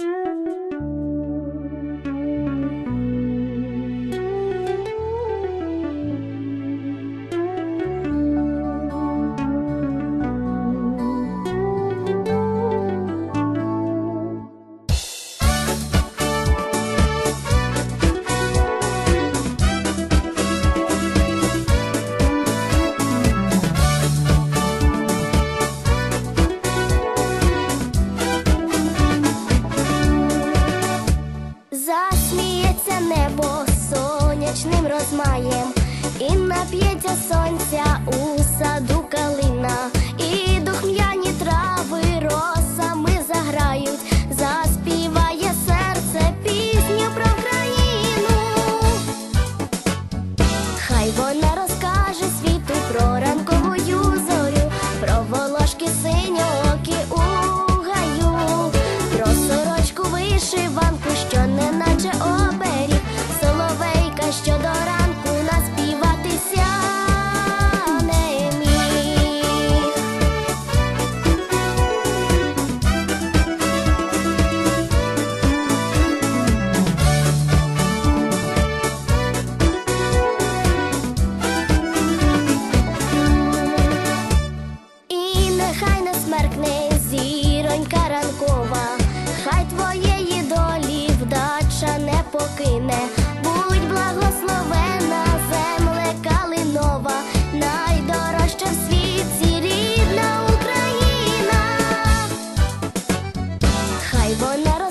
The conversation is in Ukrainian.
Mm-hmm. небо сонячним розмаєм і нап'ється сонця у. покине, благословена, земле калинова, найдорожча в світі рідна Україна, вона